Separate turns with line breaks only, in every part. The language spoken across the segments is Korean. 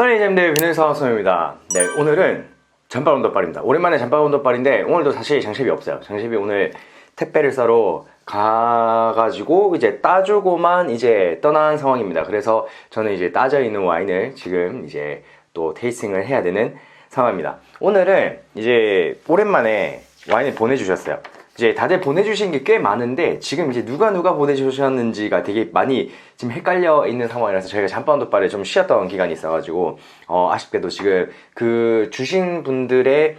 써니잼들 비늘사와 소입니다. 네 오늘은 잠바 온도빨입니다. 오랜만에 잠바 온도빨인데 오늘도 사실 장cep이 없어요. 장cep이 오늘 택배를 싸러 가가지고 이제 따주고만 이제 떠난 상황입니다. 그래서 저는 이제 따져 있는 와인을 지금 이제 또 테이스팅을 해야 되는 상황입니다. 오늘은 이제 오랜만에 와인을 보내주셨어요 이제 다들 보내주신 게 꽤 많은데 지금 이제 누가 누가 보내주셨는지가 되게 많이 지금 헷갈려 있는 상황이라서 저희가 잠바운도빨에 좀 쉬었던 기간이 있어가지고 어, 아쉽게도 지금 그 주신 분들의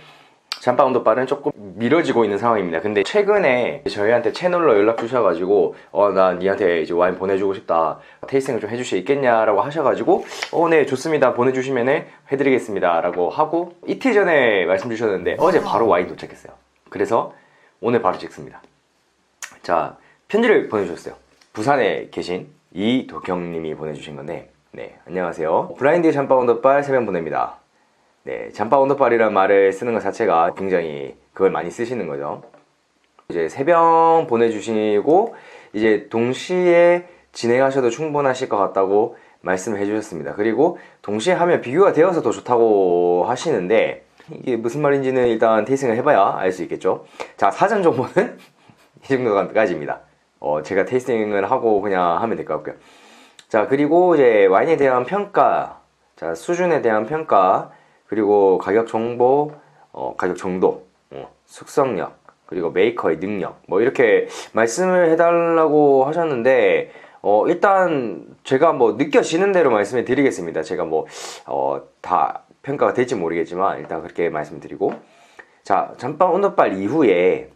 잠바운도빨은 조금 미뤄지고 있는 상황입니다. 근데 최근에 저희한테 채널로 연락 주셔가지고 어나 니한테 이제 와인 보내주고 싶다 테이스팅을 좀 해줄 수 있겠냐라고 하셔가지고 어 네 좋습니다 보내주시면은 해드리겠습니다라고 하고 이틀 전에 말씀 주셨는데 어제 바로 와인 도착했어요. 그래서 오늘 바로 찍습니다. 자, 편지를 보내주셨어요. 부산에 계신 이도경님이 보내주신 건데, 네, 안녕하세요. 블라인드 잠바 온더빨 세변 보냅니다. 네, 잠바 온더빨이라는 말을 쓰는 것 자체가 굉장히 그걸 많이 쓰시는 거죠. 이제 세병 보내주시고, 이제 동시에 진행하셔도 충분하실 것 같다고 말씀을 해주셨습니다. 그리고 동시에 하면 비교가 되어서 더 좋다고 하시는데, 이게 무슨 말인지는 일단 테이스팅을 해봐야 알 수 있겠죠. 자, 사전 정보는 이 정도까지입니다. 어, 제가 테이스팅을 하고 그냥 하면 될 것 같고요. 자, 그리고 이제 와인에 대한 평가, 자, 수준에 대한 평가, 그리고 가격 정보, 어, 가격 정도, 어, 숙성력, 그리고 메이커의 능력, 뭐 이렇게 말씀을 해달라고 하셨는데, 어, 일단 제가 뭐 느껴지는 대로 말씀을 드리겠습니다. 제가 뭐, 어, 다 평가가 될지 모르겠지만 일단 그렇게 말씀드리고. 자 잠깐 온도빨 이후에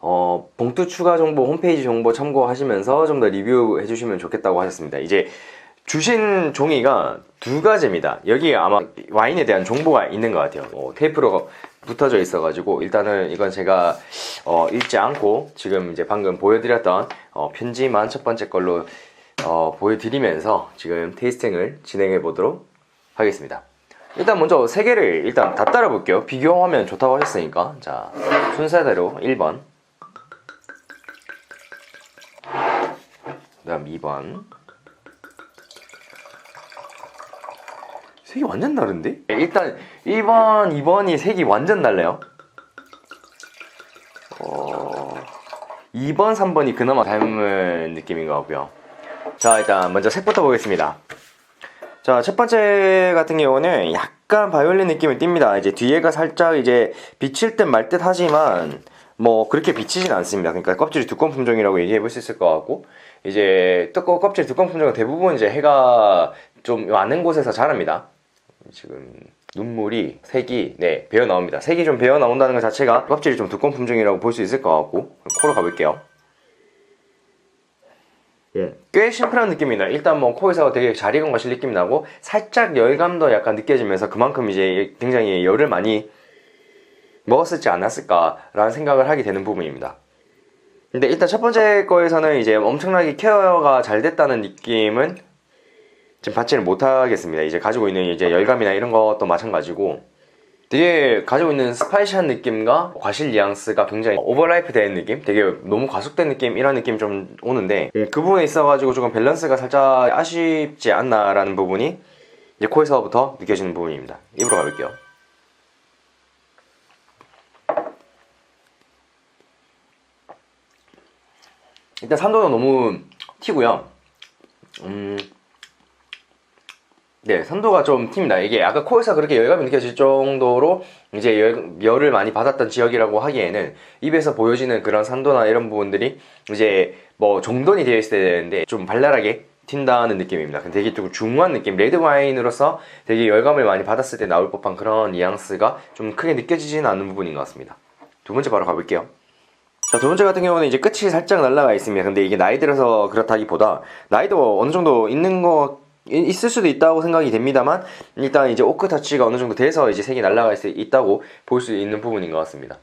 어, 봉투 추가 정보 홈페이지 정보 참고하시면서 좀 더 리뷰해 주시면 좋겠다고 하셨습니다. 이제 주신 종이가 두 가지입니다. 여기에 아마 와인에 대한 정보가 있는 것 같아요. 어, 테이프로 붙어져 있어 가지고 일단은 이건 제가 어, 읽지 않고 지금 이제 방금 보여드렸던 어, 편지만 첫 번째 걸로 어, 보여드리면서 지금 테이스팅을 진행해 보도록 하겠습니다 일단 먼저 세 개를 일단 다 따라 볼게요. 비교하면 좋다고 하셨으니까. 자, 순서대로 1번. 그 다음 2번. 색이 완전 다른데? 일단 1번, 2번이 색이 완전 달라요. 어... 2번, 3번이 그나마 닮은 느낌인 것 같고요. 자, 일단 먼저 색부터 보겠습니다. 자, 첫 번째 같은 경우는 약간 바이올린 느낌을 띱니다. 이제 뒤에가 살짝 이제 비칠 듯 말 듯 하지만 뭐 그렇게 비치진 않습니다. 그러니까 껍질이 두꺼운 품종이라고 얘기해 볼 수 있을 것 같고 이제 두꺼운 껍질 두꺼운 품종은 대부분 이제 해가 좀 많은 곳에서 자랍니다. 지금 눈물이 색이 네 배어 나옵니다. 색이 좀 배어 나온다는 것 자체가 껍질이 좀 두꺼운 품종이라고 볼 수 있을 것 같고 코로 가볼게요. 예. 꽤 심플한 느낌이다. 일단 뭐 코에서 되게 잘 익은 것이 느낌이 나고 살짝 열감도 약간 느껴지면서 그만큼 이제 굉장히 열을 많이 먹었을지 않았을까라는 생각을 하게 되는 부분입니다. 근데 일단 첫 번째 거에서는 이제 엄청나게 케어가 잘 됐다는 느낌은 지금 받지는 못하겠습니다. 이제 가지고 있는 이제 열감이나 이런 것도 마찬가지고 되게 가지고 있는 스파이시한 느낌과 과실 뉘앙스가 굉장히 오버라이프 된 느낌? 되게 너무 과속된 느낌? 이런 느낌이 좀 오는데 그 부분에 있어가지고 조금 밸런스가 살짝 아쉽지 않나라는 부분이 이제 코에서부터 느껴지는 부분입니다. 입으로 가볼게요. 일단 산도는 너무 튀고요. 음, 네, 산도가 좀 튑니다. 이게 아까 코에서 그렇게 열감이 느껴질 정도로 이제 열, 열을 많이 받았던 지역이라고 하기에는 입에서 보여지는 그런 산도나 이런 부분들이 이제 뭐 정돈이 되어 있어야 되는데 좀 발랄하게 튄다는 느낌입니다. 되게 좀 중후한 느낌, 레드 와인으로서 되게 열감을 많이 받았을 때 나올 법한 그런 뉘앙스가 좀 크게 느껴지지는 않는 부분인 것 같습니다. 두 번째 바로 가볼게요. 자, 두 번째 같은 경우는 이제 끝이 살짝 날라가 있습니다. 근데 이게 나이 들어서 그렇다기보다 나이도 어느 정도 있는 거 있을 수도 있다고 생각이 됩니다만 일단 이제 오크 터치가 어느 정도 돼서 이제 색이 날아갈 수 있다고 볼 수 있는 부분인 것 같습니다.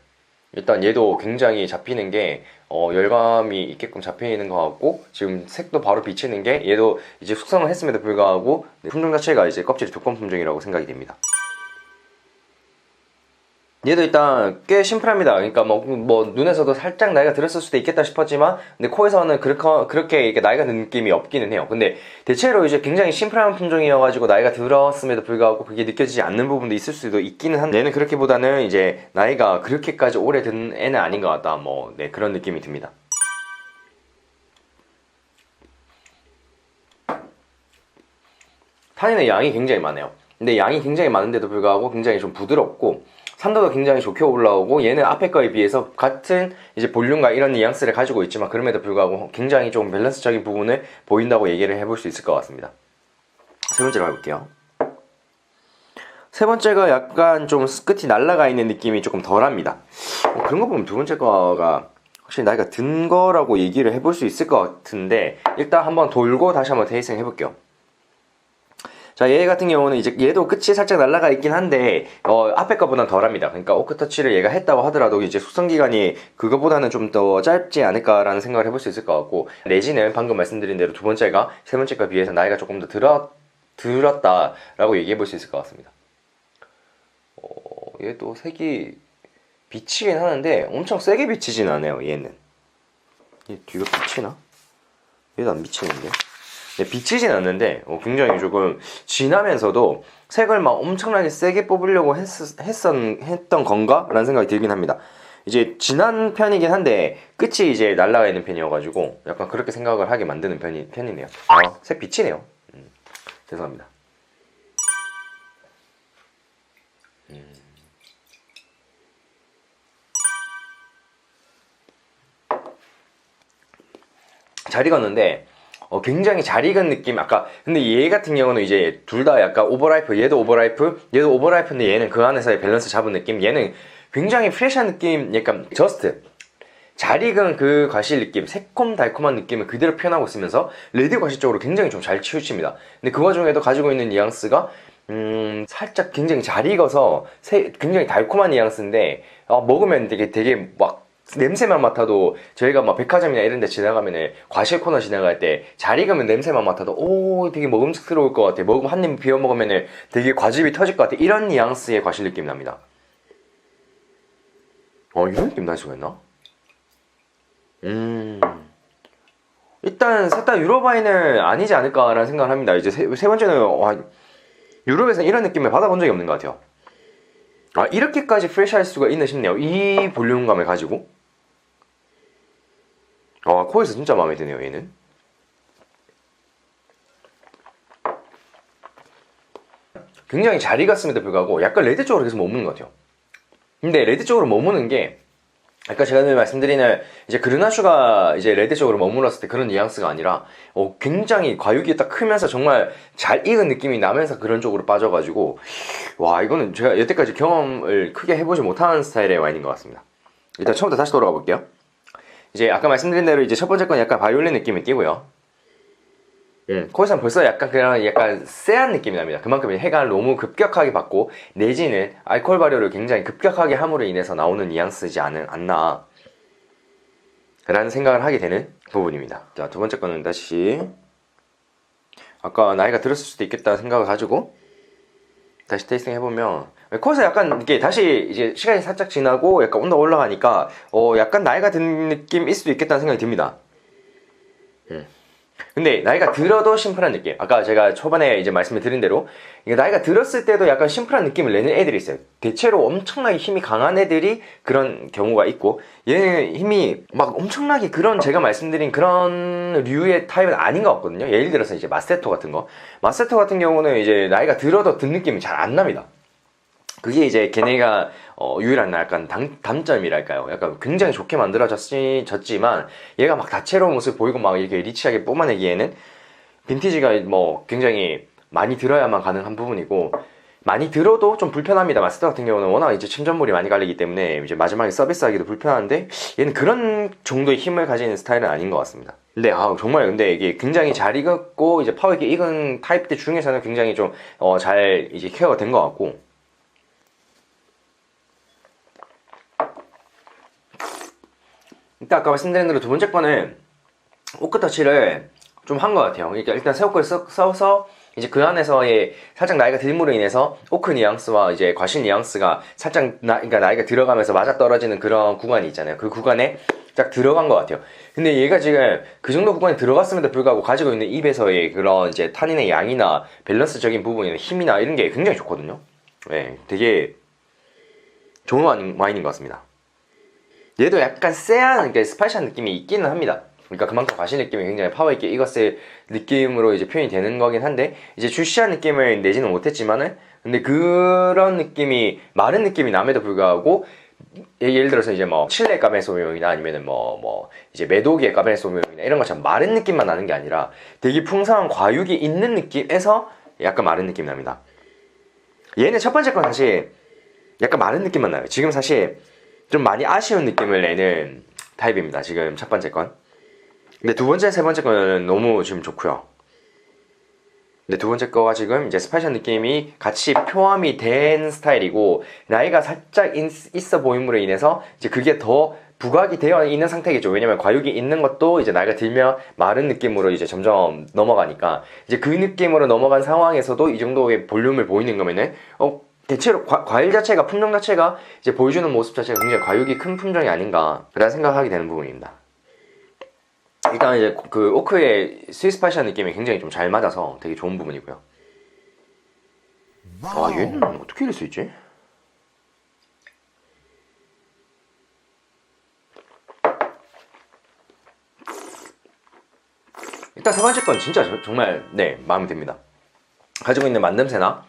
일단 얘도 굉장히 잡히는 게 어, 열감이 있게끔 잡혀 있는 것 같고 지금 색도 바로 비치는 게 얘도 이제 숙성을 했음에도 불구하고 품종 자체가 이제 껍질이 두꺼운 품종이라고 생각이 됩니다. 얘도 일단 꽤 심플합니다. 그러니까 뭐, 뭐 눈에서도 살짝 나이가 들었을 수도 있겠다 싶었지만, 근데 코에서는 그렇게, 그렇게 이렇게 나이가 든 느낌이 없기는 해요. 근데 대체로 이제 굉장히 심플한 품종이어가지고 나이가 들었음에도 불구하고 그게 느껴지지 않는 부분도 있을 수도 있기는 한데, 얘는 그렇게보다는 이제 나이가 그렇게까지 오래된 애는 아닌 것 같다. 뭐, 네, 그런 느낌이 듭니다. 탄닌의 양이 굉장히 많아요. 근데 양이 굉장히 많은데도 불구하고 굉장히 좀 부드럽고 산도도 굉장히 좋게 올라오고 얘는 앞에 거에 비해서 같은 이제 볼륨과 이런 뉘앙스를 가지고 있지만 그럼에도 불구하고 굉장히 좀 밸런스적인 부분을 보인다고 얘기를 해볼 수 있을 것 같습니다. 세 번째로 가볼게요. 세 번째가 약간 좀 끝이 날라가 있는 느낌이 조금 덜합니다. 어, 그런 거 보면 두 번째 거가 확실히 나이가 든 거라고 얘기를 해볼 수 있을 것 같은데 일단 한번 돌고 다시 한번 테이스팅 해볼게요. 자, 얘 같은 경우는 이제 얘도 끝이 살짝 날라가 있긴 한데, 어, 앞에 거보다는 덜합니다. 그러니까 오크 터치를 얘가 했다고 하더라도 이제 숙성 기간이 그거보다는 좀 더 짧지 않을까라는 생각을 해볼 수 있을 것 같고, 내지는 방금 말씀드린 대로 두 번째가 세 번째 거 비해서 나이가 조금 더 들었, 들었다라고 얘기해 볼 수 있을 것 같습니다. 어, 얘도 색이 비치긴 하는데 엄청 세게 비치진 않아요, 얘는. 얘 뒤가 비치나? 얘도 안 비치는데? 네, 비치진 않는데 어, 굉장히 조금 진하면서도 색을 막 엄청나게 세게 뽑으려고 했, 했었, 했던 건가? 라는 생각이 들긴 합니다. 이제 진한 편이긴 한데 끝이 이제 날라가 있는 편이어가지고 약간 그렇게 생각을 하게 만드는 편이, 편이네요. 아, 색 비치네요. 음, 죄송합니다. 음. 잘 익었는데 어, 굉장히 잘 익은 느낌. 아까 근데 얘 같은 경우는 이제 둘 다 약간 오버라이프. 얘도 오버라이프, 얘도 오버라이프인데 얘는 그 안에서의 밸런스 잡은 느낌. 얘는 굉장히 프레시한 느낌. 약간 저스트. 잘 익은 그 과실 느낌, 새콤달콤한 느낌을 그대로 표현하고 있으면서 레드 과실 쪽으로 굉장히 좀 잘 치우칩니다. 근데 그 와중에도 가지고 있는 뉘앙스가 음, 살짝 굉장히 잘 익어서 새, 굉장히 달콤한 뉘앙스인데 어, 먹으면 되게 되게 막 냄새만 맡아도 저희가 막 백화점이나 이런 데 지나가면은 과실 코너 지나갈 때 잘 익으면 냄새만 맡아도 오 되게 먹음직스러울 것 같아. 먹으면 한입 비워 먹으면은 되게 과즙이 터질 것 같아. 이런 뉘앙스의 과실 느낌 납니다. 어 이런 느낌 날 수가 있나? 음. 일단 셋다 유럽 와인은 아니지 않을까라는 생각을 합니다. 이제 세, 세 번째는 와, 유럽에서 이런 느낌을 받아본 적이 없는 것 같아요. 아 이렇게까지 프레시할 수가 있나 싶네요. 이 볼륨감을 가지고 아 코에서 진짜 마음에 드네요 얘는. 굉장히 잘 익었음에도 불구하고. 약간 레드 쪽으로 계속 머무는 것 같아요. 근데 레드 쪽으로 머무는 게 아까 제가 늘 말씀드리는 이제 그르나슈가 이제 레드 쪽으로 머물렀을 때 그런 뉘앙스가 아니라 어, 굉장히 과육이 딱 크면서 정말 잘 익은 느낌이 나면서 그런 쪽으로 빠져가지고 와 이거는 제가 여태까지 경험을 크게 해보지 못한 스타일의 와인인 것 같습니다. 일단 처음부터 다시 돌아가 볼게요 이제 아까 말씀드린 대로 이제 첫 번째 건 약간 바이올린 느낌이 띄고요 음, 코에선 벌써 약간 그런 약간 쎄한 느낌이 납니다. 그만큼 해가 너무 급격하게 받고 내지는 알코올 발효를 굉장히 급격하게 함으로 인해서 나오는 뉘앙스지 않은, 않나 라는 생각을 하게 되는 부분입니다. 자, 두 번째 거는 다시 아까 나이가 들었을 수도 있겠다 생각을 가지고 다시 테이스팅 해보면 코에서 약간 이게 다시 이제 시간이 살짝 지나고 약간 온도가 올라가니까 어 약간 나이가 든 느낌일 수도 있겠다는 생각이 듭니다. 음. 근데 나이가 들어도 심플한 느낌. 아까 제가 초반에 이제 말씀을 드린 대로 나이가 들었을 때도 약간 심플한 느낌을 내는 애들이 있어요. 대체로 엄청나게 힘이 강한 애들이 그런 경우가 있고 얘는 힘이 막 엄청나게 그런 제가 말씀드린 그런 류의 타입은 아닌 것 같거든요. 예를 들어서 이제 마세토 같은 거. 마세토 같은 경우는 이제 나이가 들어도 든 느낌이 잘 안 납니다. 그게 이제 걔네가 어, 유일한 약간 당, 단점이랄까요. 약간 굉장히 좋게 만들어졌지만 얘가 막 다채로운 모습 보이고 막 이렇게 리치하게 뿜어내기에는 빈티지가 뭐 굉장히 많이 들어야만 가능한 부분이고 많이 들어도 좀 불편합니다. 마스터 같은 경우는 워낙 이제 침전물이 많이 갈리기 때문에 이제 마지막에 서비스하기도 불편한데 얘는 그런 정도의 힘을 가지는 스타일은 아닌 것 같습니다. 근데 아 정말 근데 이게 굉장히 잘 익었고 이제 파워 있게 익은 타입들 중에서는 굉장히 좀잘 어, 이제 케어가 된 것 같고 일단 아까 말씀드린 대로 두 번째 거는 오크 터치를 좀 한 것 같아요. 그러니까 일단 새우걸 써서 이제 그 안에서의 살짝 나이가 듦으로 인해서 오크 뉘앙스와 이제 과실 뉘앙스가 살짝 나, 그러니까 나이가 들어가면서 맞아 떨어지는 그런 구간이 있잖아요. 그 구간에 딱 들어간 것 같아요. 근데 얘가 지금 그 정도 구간에 들어갔음에도 불구하고 가지고 있는 입에서의 그런 이제 탄닌의 양이나 밸런스적인 부분이나 힘이나 이런 게 굉장히 좋거든요. 네, 되게 좋은 와인, 와인인 것 같습니다. 얘도 약간 쎄한, 그러니까 스파이시한 느낌이 있기는 합니다. 그러니까 그만큼 과실 느낌이 굉장히 파워있게 익었을 느낌으로 이제 표현이 되는 거긴 한데, 이제 주시한 느낌을 내지는 못했지만은, 근데 그런 느낌이, 마른 느낌이 남에도 불구하고, 예, 예를 들어서 이제 뭐 칠레 까베소명이나 아니면은 뭐뭐 이제 메도기의 까베소명이나 이런 것처럼 마른 느낌만 나는 게 아니라 되게 풍성한 과육이 있는 느낌에서 약간 마른 느낌이 납니다. 얘는 첫 번째 건 사실 약간 마른 느낌만 나요. 지금 사실 좀 많이 아쉬운 느낌을 내는 타입입니다. 지금 첫 번째 건. 근데 두 번째, 세 번째 거는 너무 지금 좋고요. 근데 두 번째 거가 지금 이제 스파이셜 느낌이 같이 표함이 된 스타일이고 나이가 살짝 있, 있어 보임으로 인해서 이제 그게 더 부각이 되어 있는 상태겠죠. 왜냐면 과육이 있는 것도 이제 나이가 들면 마른 느낌으로 이제 점점 넘어가니까 이제 그 느낌으로 넘어간 상황에서도 이 정도의 볼륨을 보이는 거면은 어 대체로 과, 과일 자체가 품종 자체가 이제 보여주는 모습 자체가 굉장히 과육이 큰 품종이 아닌가 라는 생각하게 되는 부분입니다. 일단 이제 그 오크의 스위스 파시한 느낌이 굉장히 좀 잘 맞아서 되게 좋은 부분이고요. 아 얘는 어떻게 이럴 수 있지? 일단 세 번째 건 진짜 저- 정말 네 마음에 듭니다. 가지고 있는 만듦새나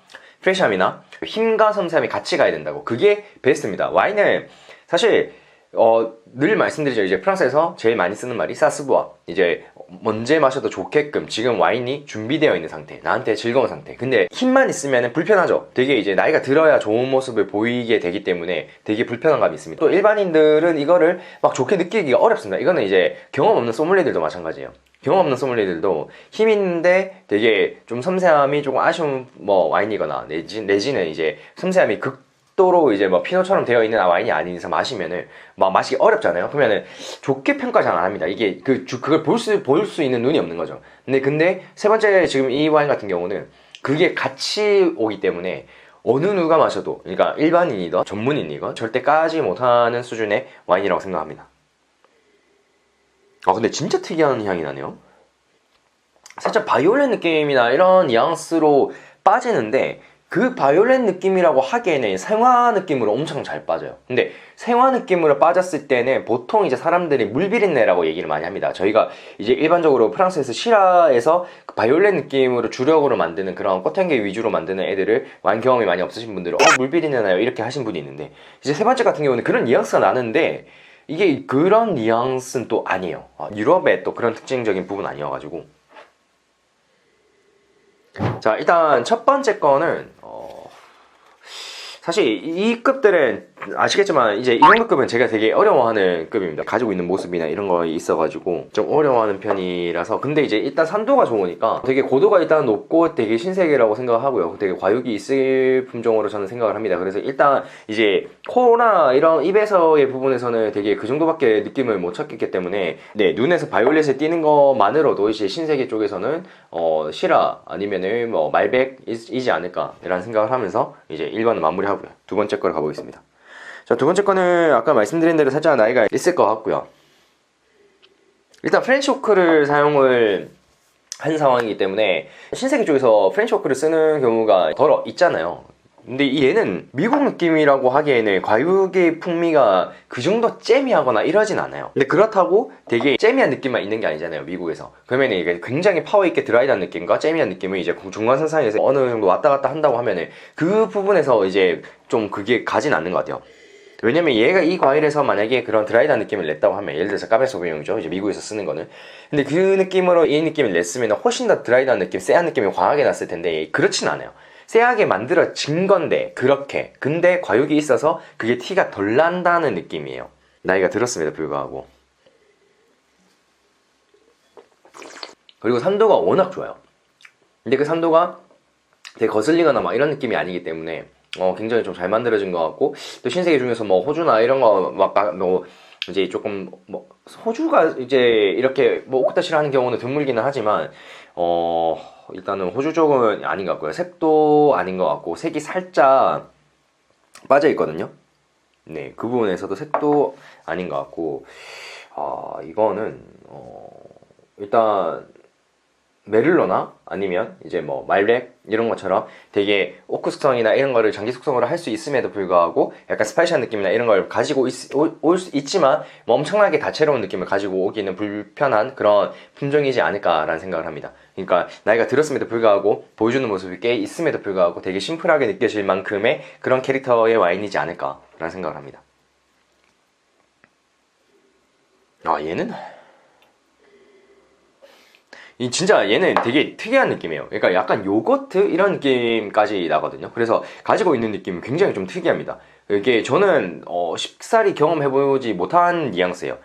프레시함이나 힘과 섬세함이 같이 가야 된다고 그게 베스트입니다. 와인을 사실 어, 늘 말씀드리죠. 이제 프랑스에서 제일 많이 쓰는 말이 사스부아. 이제 언제 마셔도 좋게끔 지금 와인이 준비되어 있는 상태. 나한테 즐거운 상태. 근데 힘만 있으면 불편하죠. 되게 이제 나이가 들어야 좋은 모습을 보이게 되기 때문에 되게 불편한 감이 있습니다. 또 일반인들은 이거를 막 좋게 느끼기가 어렵습니다. 이거는 이제 경험 없는 소믈리들도 마찬가지예요. 경험 없는 소믈리들도 힘 있는데 되게 좀 섬세함이 조금 아쉬운 뭐 와인이거나 내지, 내지는 이제 섬세함이 극 도로 이제 뭐 피노처럼 되어 있는 와인이 아닌 이상 마시면은 막 마시기 어렵잖아요. 그러면은 좋게 평가 잘 안 합니다. 이게 그 주- 그걸 볼수 볼 수 있는 눈이 없는 거죠. 근데 근데 세 번째 지금 이 와인 같은 경우는 그게 같이 오기 때문에 어느 누가 마셔도 그러니까 일반인이든 전문인이건 절대 까지 못하는 수준의 와인이라고 생각합니다. 아 근데 진짜 특이한 향이 나네요. 살짝 바이올렛 느낌이나 이런 뉘앙스로 빠지는데 그 바이올렛 느낌이라고 하기에는 생화 느낌으로 엄청 잘 빠져요. 근데 생화 느낌으로 빠졌을 때는 보통 이제 사람들이 물비린내라고 얘기를 많이 합니다. 저희가 이제 일반적으로 프랑스에서 시라에서 그 바이올렛 느낌으로 주력으로 만드는 그런 꽃향기 위주로 만드는 애들을 와인 경험이 많이 없으신 분들은 어 물비린내 나요 이렇게 하신 분이 있는데 이제 세 번째 같은 경우는 그런 뉘앙스가 나는데 이게 그런 뉘앙스는 또 아니에요. 아, 유럽의 또 그런 특징적인 부분 아니어가지고 자 일단 첫 번째 거는 어, 사실 이 급들은 아시겠지만 이제 이 정도 급은 제가 되게 어려워하는 급입니다. 가지고 있는 모습이나 이런 거 있어가지고 좀 어려워하는 편이라서 근데 이제 일단 산도가 좋으니까 되게 고도가 일단 높고 되게 신세계라고 생각하고요. 되게 과육이 있을 품종으로 저는 생각을 합니다. 그래서 일단 이제 코나 이런 입에서의 부분에서는 되게 그 정도밖에 느낌을 못 찾겠기 때문에 네 눈에서 바이올렛을 띄는 것만으로도 이제 신세계 쪽에서는 어 시라 아니면은 뭐 말백이지 않을까라는 생각을 하면서 이제 1번은 마무리하고요. 두 번째 거를 가보겠습니다. 자, 두 번째 거는 아까 말씀드린 대로 살짝 나이가 있을 것 같고요. 일단 프렌치 오크를 사용을 한 상황이기 때문에 신세계 쪽에서 프렌치 오크를 쓰는 경우가 덜어 있잖아요. 근데 이 얘는 미국 느낌이라고 하기에는 과육의 풍미가 그 정도 잼이하거나 이러진 않아요. 근데 그렇다고 되게 잼이한 느낌만 있는 게 아니잖아요, 미국에서. 그러면 이게 굉장히 파워 있게 드라이한 느낌과 잼이한 느낌을 이제 중간 선상에서 어느 정도 왔다 갔다 한다고 하면은 그 부분에서 이제 좀 그게 가진 않는 것 같아요. 왜냐면 얘가 이 과일에서 만약에 그런 드라이한 느낌을 냈다고 하면 예를 들어서 까베 소비뇽이죠. 이제 미국에서 쓰는 거는. 근데 그 느낌으로 이 느낌을 냈으면 훨씬 더 드라이한 느낌 쎄한 느낌이 강하게 났을 텐데 그렇진 않아요. 쎄하게 만들어진 건데 그렇게. 근데 과육이 있어서 그게 티가 덜 난다는 느낌이에요. 나이가 들었음에도 불구하고. 그리고 산도가 워낙 좋아요. 근데 그 산도가 되게 거슬리거나 막 이런 느낌이 아니기 때문에 어, 굉장히 좀 잘 만들어진 것 같고 또 신세계 중에서 뭐 호주나 이런 거막뭐 이제 조금 뭐 호주가 이제 이렇게 뭐 오크다시를 하는 경우는 드물기는 하지만 어 일단은 호주 쪽은 아닌 것 같고요. 색도 아닌 것 같고 색이 살짝 빠져 있거든요. 네, 그 부분에서도 색도 아닌 것 같고 아 이거는 어, 일단 메릴로나 아니면 이제 뭐 말렉 이런 것처럼 되게 오크 숙성이나 이런 거를 장기 숙성으로 할 수 있음에도 불구하고 약간 스파이시한 느낌이나 이런 걸 가지고 올 수 있지만 뭐 엄청나게 다채로운 느낌을 가지고 오기는 불편한 그런 품종이지 않을까라는 생각을 합니다. 그러니까 나이가 들었음에도 불구하고 보여주는 모습이 꽤 있음에도 불구하고 되게 심플하게 느껴질 만큼의 그런 캐릭터의 와인이지 않을까라는 생각을 합니다. 아 얘는 이 진짜 얘는 되게 특이한 느낌이에요. 그러니까 약간 요거트 이런 느낌까지 나거든요. 그래서 가지고 있는 느낌이 굉장히 좀 특이합니다. 이게 저는 어, 쉽사리 경험해보지 못한 뉘앙스예요.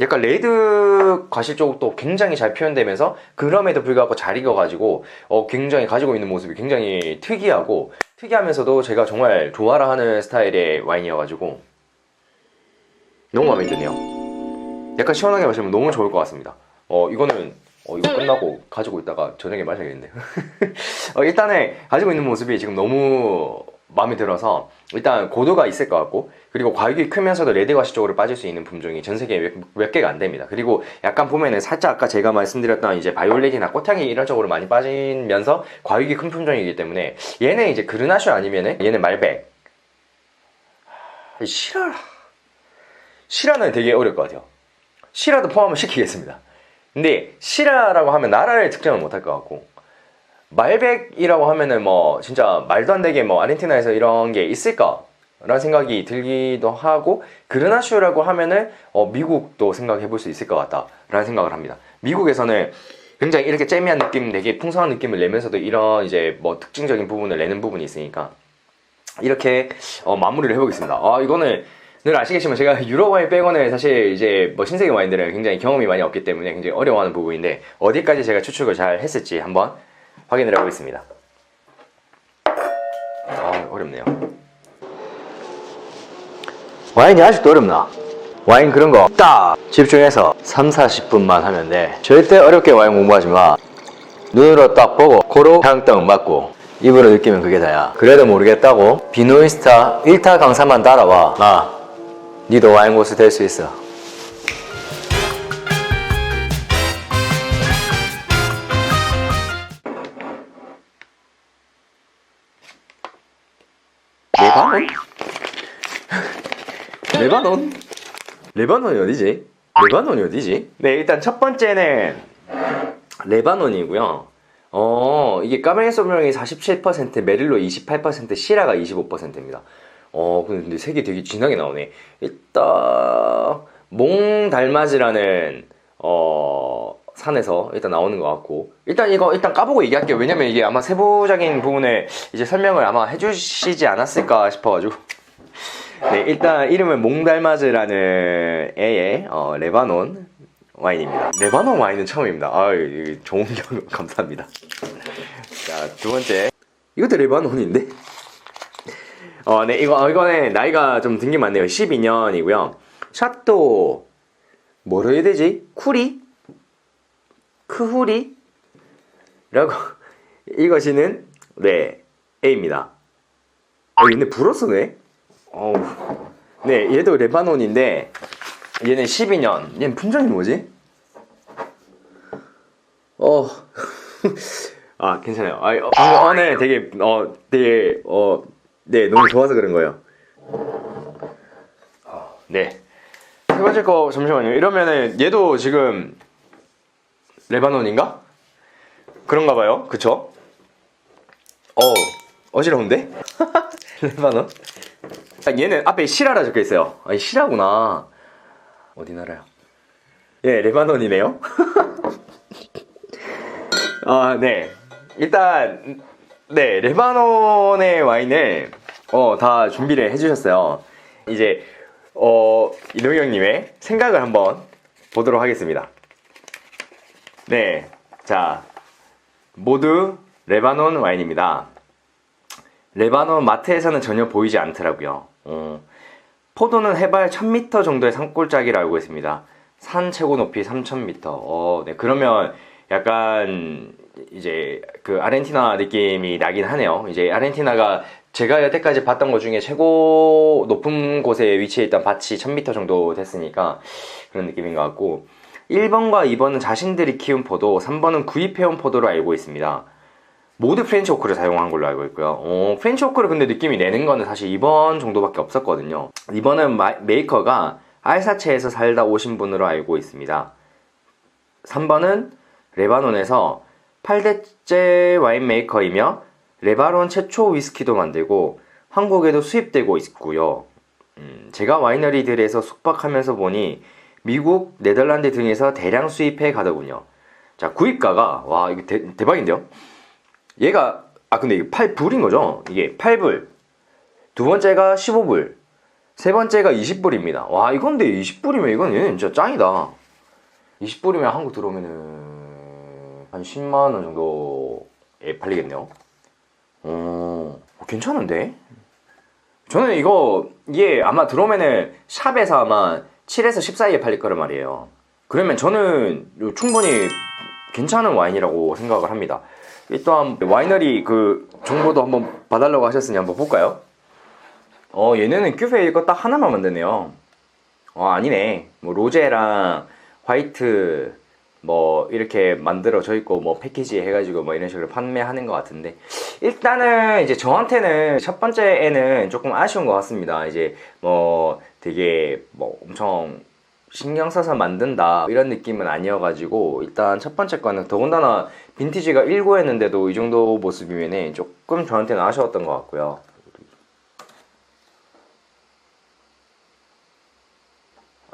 약간 레드 과실 쪽도 굉장히 잘 표현되면서 그럼에도 불구하고 잘 익어가지고 어, 굉장히 가지고 있는 모습이 굉장히 특이하고 특이하면서도 제가 정말 좋아라 하는 스타일의 와인이어가지고 너무 마음에 드네요. 약간 시원하게 마시면 너무 좋을 것 같습니다. 어, 이거는 어, 이거 끝나고 가지고 있다가 저녁에 마셔야겠는데. 어, 일단은 가지고 있는 모습이 지금 너무 마음에 들어서 일단 고도가 있을 것 같고 그리고 과육이 크면서도 레드과시 쪽으로 빠질 수 있는 품종이 전 세계에 몇, 몇 개가 안 됩니다. 그리고 약간 보면은 살짝 아까 제가 말씀드렸던 이제 바이올렛이나 꽃향이 이런 쪽으로 많이 빠지면서 과육이 큰 품종이기 때문에 얘는 이제 그르나슈 아니면은 얘는 말백. 시라 시라는 되게 어려울 것 같아요. 시라도 포함을 시키겠습니다. 근데 시라라고 하면 나라를 특정을 못할 것 같고 말백이라고 하면은 뭐 진짜 말도 안 되게 뭐 아르헨티나에서 이런 게 있을까? 라는 생각이 들기도 하고 그르나슈라고 하면은 어, 미국도 생각해 볼 수 있을 것 같다. 라는 생각을 합니다. 미국에서는 굉장히 이렇게 잼미한 느낌 되게 풍성한 느낌을 내면서도 이런 이제 뭐 특징적인 부분을 내는 부분이 있으니까 이렇게 어, 마무리를 해보겠습니다. 아 이거는 늘 아시겠지만 제가 유럽 와인 빼고는 사실 이제 뭐 신세계 와인들은 굉장히 경험이 많이 없기 때문에 굉장히 어려워하는 부분인데 어디까지 제가 추측을 잘 했을지 한번 확인을 해보겠습니다. 아 어렵네요. 와인이 아직도 어렵나? 와인 그런 거 딱 집중해서 3, 40분만 하면 돼. 절대 어렵게 와인 공부하지 마. 눈으로 딱 보고 코로 향떡 맡고 입으로 느끼면 그게 다야. 그래도 모르겠다고 비노이스타 1타 강사만 따라와. 나 니도 와인 고수 될 수 있어. 레바논? 레바논? 레바논이 어디지? 레바논이 어디지? 네, 일단 첫 번째는 레바논이고요. 어, 이게 까메르 소명이 47%, 메릴로 28%, 시라가 25%입니다. 어, 근데 색이 되게 진하게 나오네. 일단, 몽달맞이라는, 어, 산에서 일단 나오는 것 같고. 일단 이거 일단 까보고 얘기할게요. 왜냐면 이게 아마 세부적인 부분에 이제 설명을 아마 해주시지 않았을까 싶어가지고. 네, 일단 이름은 몽달마즈라는 애의 어, 레바논 와인입니다. 레바논 와인은 처음입니다. 아, 좋은 경험 감사합니다. 자, 두 번째. 이것도 레바논인데? 어, 네, 이거, 이거는 나이가 좀 든 게 많네요. 12년이고요. 샤또, 뭐로 해야 되지? 쿠리? 크후리? 라고 읽으시는, 네, A입니다. 어, 근데 불었어네? 어우. 네, 얘도 레바논인데, 얘는 12년. 얘는 품종이 뭐지? 어. 아, 괜찮아요. 아, 어, 방금, 어, 네, 되게, 어, 되게, 어, 네, 너무 좋아서 그런 거예요. 네. 세 번째 거, 잠시만요. 이러면은, 얘도 지금, 레바논인가? 그런가 봐요. 그쵸? 어, 어지러운데? 레바논? 아, 얘는 앞에 시라라 적혀 있어요. 아니, 시라구나. 어디 나라야? 예, 레바논이네요. 아, 네. 일단, 네, 레바논의 와인을, 어, 다 준비를 해주셨어요. 이제, 어, 이동희 형님의 생각을 한번 보도록 하겠습니다. 네. 자, 모두 레바논 와인입니다. 레바논 마트에서는 전혀 보이지 않더라고요. 어, 포도는 해발 1000m 정도의 산골짜기를 알고 있습니다. 산 최고 높이 3000m. 어, 네. 그러면 약간 이제 그 아르헨티나 느낌이 나긴 하네요. 이제 아르헨티나가 제가 여태까지 봤던 것 중에 최고 높은 곳에 위치해 있던 밭이 1000m 정도 됐으니까 그런 느낌인 것 같고 1번과 2번은 자신들이 키운 포도, 3번은 구입해온 포도로 알고 있습니다. 모두 프렌치 오크를 사용한 걸로 알고 있고요. 어, 프렌치 오크를 근데 느낌이 내는 거는 사실 2번 정도밖에 없었거든요. 2번은 메이커가 알사체에서 살다 오신 분으로 알고 있습니다. 3번은 레바논에서 8대째 와인 메이커이며 레바논 최초 위스키도 만들고 한국에도 수입되고 있고요. 음, 제가 와이너리들에서 숙박하면서 보니 미국, 네덜란드 등에서 대량 수입해 가더군요. 자, 구입가가 와 이거 대, 대박인데요. 얘가 아 근데 이게 8불인 거죠? 이게 8불. 두 번째가 15불. 세 번째가 20불입니다. 와 이건데 20불이면 이건 얘는 진짜 짱이다. 20불이면 한국 들어오면은 한 10만 원 정도에 팔리겠네요. 어, 괜찮은데? 저는 이거 이게 아마 들어오면은 샵에서 아마 7에서 10 사이에 팔릴 거란 말이에요. 그러면 저는 충분히 괜찮은 와인이라고 생각을 합니다. 일단 와이너리 그 정보도 한번 봐달라고 하셨으니 한번 볼까요? 어 얘네는 큐페 이거 딱 하나만 만드네요. 어 아니네. 뭐 로제랑 화이트 뭐 이렇게 만들어져 있고 뭐 패키지 해가지고 뭐 이런 식으로 판매하는 것 같은데 일단은 이제 저한테는 첫 번째에는 조금 아쉬운 것 같습니다. 이제 뭐 되게 뭐 엄청 신경 써서 만든다 이런 느낌은 아니어가지고 일단 첫 번째 거는 더군다나 빈티지가 19했는데도 이 정도 모습이면 조금 저한테는 아쉬웠던 것 같고요.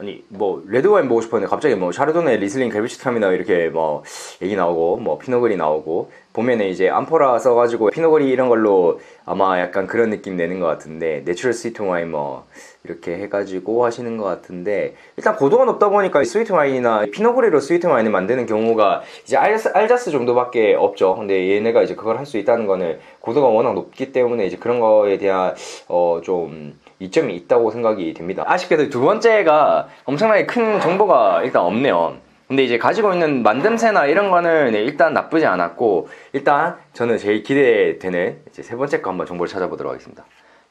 아니 뭐 레드와인 보고 싶었는데 갑자기 뭐 샤르도네 리슬링 갤비치트라미나 이렇게 뭐 얘기 나오고 뭐 피노글이 나오고 보면은 이제 암포라 써가지고 피노글이 이런 걸로 아마 약간 그런 느낌 내는 것 같은데 내추럴 스위트 와인 뭐 이렇게 해가지고 하시는 것 같은데 일단 고도가 높다 보니까 스위트 와인이나 피노그리로 스위트 와인을 만드는 경우가 이제 알자스, 알자스 정도밖에 없죠 근데 얘네가 이제 그걸 할 수 있다는 거는 고도가 워낙 높기 때문에 이제 그런 거에 대한 어 좀 이점이 있다고 생각이 됩니다. 아쉽게도 두 번째가 엄청나게 큰 정보가 일단 없네요. 근데 이제 가지고 있는 만듦새나 이런 거는 일단 나쁘지 않았고 일단 저는 제일 기대되는 이제 세 번째 거 한번 정보를 찾아보도록 하겠습니다.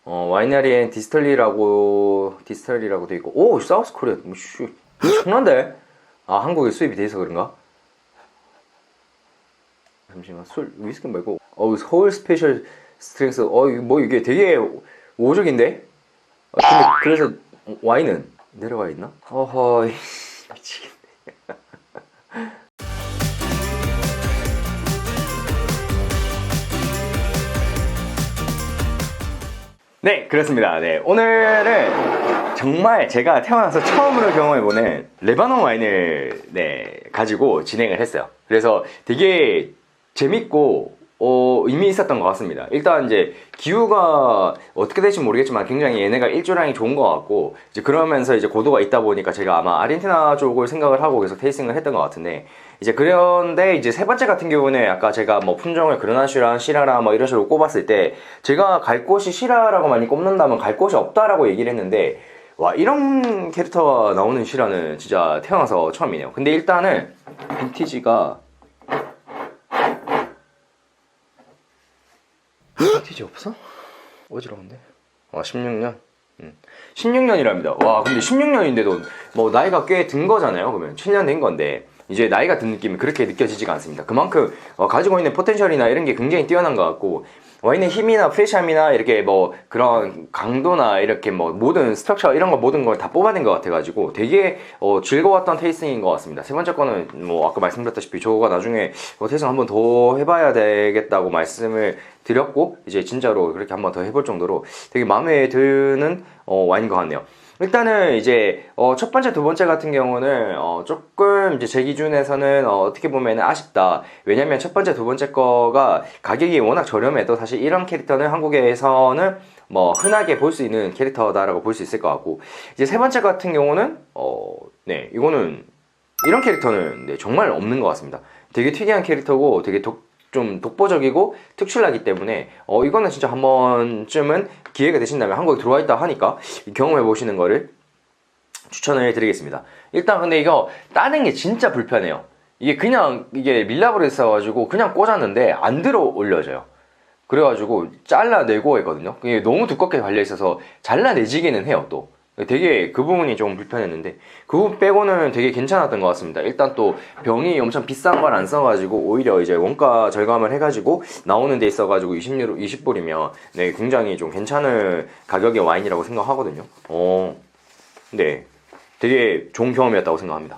어, 와이너리엔 디스털리라고 디스털리라고 돼 있고 오 사우스 코리아 뭐, 슈 엄청난데 아 한국에 수입이 돼서 그런가? 잠시만 술 위스키 말고 어 서울 스페셜 스트렝스 어뭐 이게 되게 오적인데 아, 근데 그래서 와인은 내려가 있나? 어허 네, 그렇습니다. 네, 오늘은 정말 제가 태어나서 처음으로 경험해보는 레바논 와인을 네, 가지고 진행을 했어요. 그래서 되게 재밌고 어, 의미 있었던 것 같습니다. 일단 이제 기후가 어떻게 될지 모르겠지만 굉장히 얘네가 일조량이 좋은 것 같고 이제 그러면서 이제 고도가 있다 보니까 제가 아마 아르헨티나 쪽을 생각을 하고 계속 테이스팅을 했던 것 같은데 이제 그런데 이제 세 번째 같은 경우는 아까 제가 뭐 품종을 그르나슈랑 시라라 뭐 이런 식으로 꼽았을 때 제가 갈 곳이 시라라고 많이 꼽는다면 갈 곳이 없다라고 얘기를 했는데 와 이런 캐릭터가 나오는 시라는 진짜 태어나서 처음이네요. 근데 일단은 빈티지가 티지 없어? 어지러운데? 아 16년? 음. 16년이랍니다. 와 근데 16년인데도 뭐 나이가 꽤 든 거잖아요. 그러면 7년 된 건데 이제 나이가 든 느낌이 그렇게 느껴지지가 않습니다. 그만큼 어, 가지고 있는 포텐셜이나 이런 게 굉장히 뛰어난 것 같고 와인의 힘이나 프레시함이나 이렇게 뭐 그런 강도나 이렇게 뭐 모든 스트럭처 이런 거 모든 걸 다 뽑아낸 것 같아가지고 되게 어, 즐거웠던 테이스팅인 것 같습니다. 세 번째 거는 뭐 아까 말씀드렸다시피 저가 나중에 어, 테이스팅 한번 더 해봐야 되겠다고 말씀을 드렸고 이제 진짜로 그렇게 한번 더 해볼 정도로 되게 마음에 드는 어, 와인인 것 같네요. 일단은 이제 어, 첫 번째, 두 번째 같은 경우는 어, 조금 이제 제 기준에서는 어, 떻게 보면 아쉽다. 왜냐면 첫 번째, 두 번째 거가 가격이 워낙 저렴해도 사실 이런 캐릭터는 한국에서는 뭐 흔하게 볼 수 있는 캐릭터다라고 볼 수 있을 것 같고 이제 세 번째 같은 경우는 어, 네 이거는 이런 캐릭터는 네, 정말 없는 것 같습니다. 되게 특이한 캐릭터고 되게 독, 좀 독보적이고 특출나기 때문에 어 이거는 진짜 한 번쯤은 기회가 되신다면 한국에 들어와 있다 하니까 경험해 보시는 거를 추천을 드리겠습니다. 일단 근데 이거 따는 게 진짜 불편해요. 이게 그냥 이게 밀랍으로 있어가지고 그냥 꽂았는데 안 들어 올려져요. 그래가지고 잘라내고 했거든요. 그게 너무 두껍게 달려 있어서 잘라내지기는 해요 또. 되게 그 부분이 좀 불편했는데 그 부분 빼고는 되게 괜찮았던 것 같습니다. 일단 또 병이 엄청 비싼 걸 안 써가지고 오히려 이제 원가 절감을 해가지고 나오는 데 있어가지고 20유로 20불이면 네 굉장히 좀 괜찮은 가격의 와인이라고 생각하거든요. 어, 네, 되게 좋은 경험이었다고 생각합니다.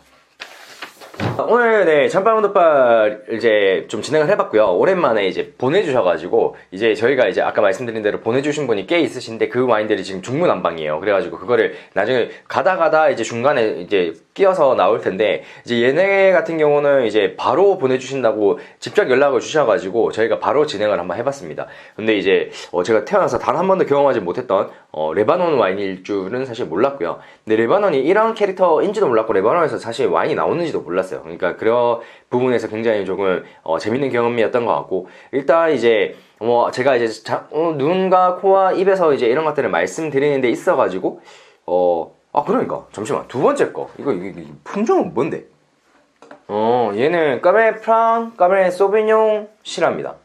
오늘 네 온도빨 이제 좀 진행을 해봤고요. 오랜만에 이제 보내주셔가지고 이제 저희가 이제 아까 말씀드린 대로 보내주신 분이 꽤 있으신데 그 와인들이 지금 중문안방이에요. 그래가지고 그거를 나중에 가다 가다 이제 중간에 이제 끼어서 나올 텐데 이제 얘네 같은 경우는 이제 바로 보내주신다고 직접 연락을 주셔가지고 저희가 바로 진행을 한번 해봤습니다. 근데 이제 어 제가 태어나서 단 한 번도 경험하지 못했던 어 레바논 와인일 줄은 사실 몰랐고요. 근데 레바논이 이런 캐릭터인지도 몰랐고 레바논에서 사실 와인이 나오는지도 몰랐어요. 그러니까 그런 부분에서 굉장히 조금 어 재밌는 경험이었던 것 같고 일단 이제 뭐 제가 이제 자, 어, 눈과 코와 입에서 이제 이런 것들을 말씀드리는 데 있어가지고 어 아 그러니까 잠시만 두 번째 거 이거 이게, 품종은 뭔데? 어 얘는 까베 프랑 까베 소비뇽 시랍니다.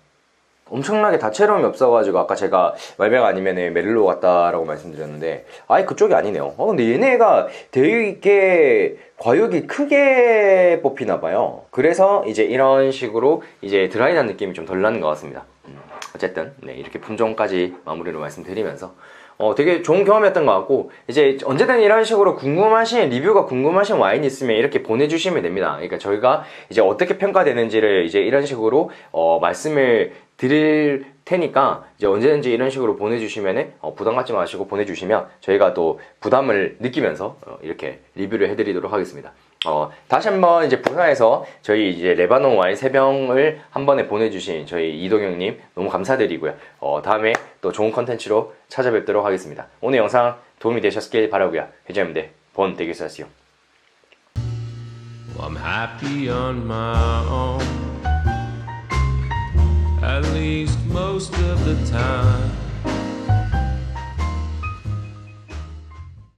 엄청나게 다채로움이 없어가지고 아까 제가 말베가 아니면 메릴로 같다라고 말씀드렸는데 아예 그쪽이 아니네요. 어 근데 얘네가 되게 과육이 크게 뽑히나 봐요. 그래서 이제 이런 식으로 이제 드라이한 느낌이 좀 덜 나는 것 같습니다. 음, 어쨌든 네, 이렇게 품종까지 마무리로 말씀드리면서 어, 되게 좋은 경험이었던 것 같고 이제 언제든 이런 식으로 궁금하신 리뷰가 궁금하신 와인 있으면 이렇게 보내주시면 됩니다. 그러니까 저희가 이제 어떻게 평가되는지를 이제 이런 식으로 어, 말씀을 드릴 테니까 이제 언제든지 이런 식으로 보내주시면 어, 부담 갖지 마시고 보내주시면 저희가 또 부담을 느끼면서 어, 이렇게 리뷰를 해드리도록 하겠습니다. 어, 다시 한번 이제 부산에서 저희 이제 레바논 와인 세 병을 한 번에 보내주신 저희 이동영님 너무 감사드리고요. 어, 다음에 또 좋은 컨텐츠로 찾아뵙도록 하겠습니다. 오늘 영상 도움이 되셨길 바라고요. 회장님들 본 되겠어요.
Well, At least most of the time.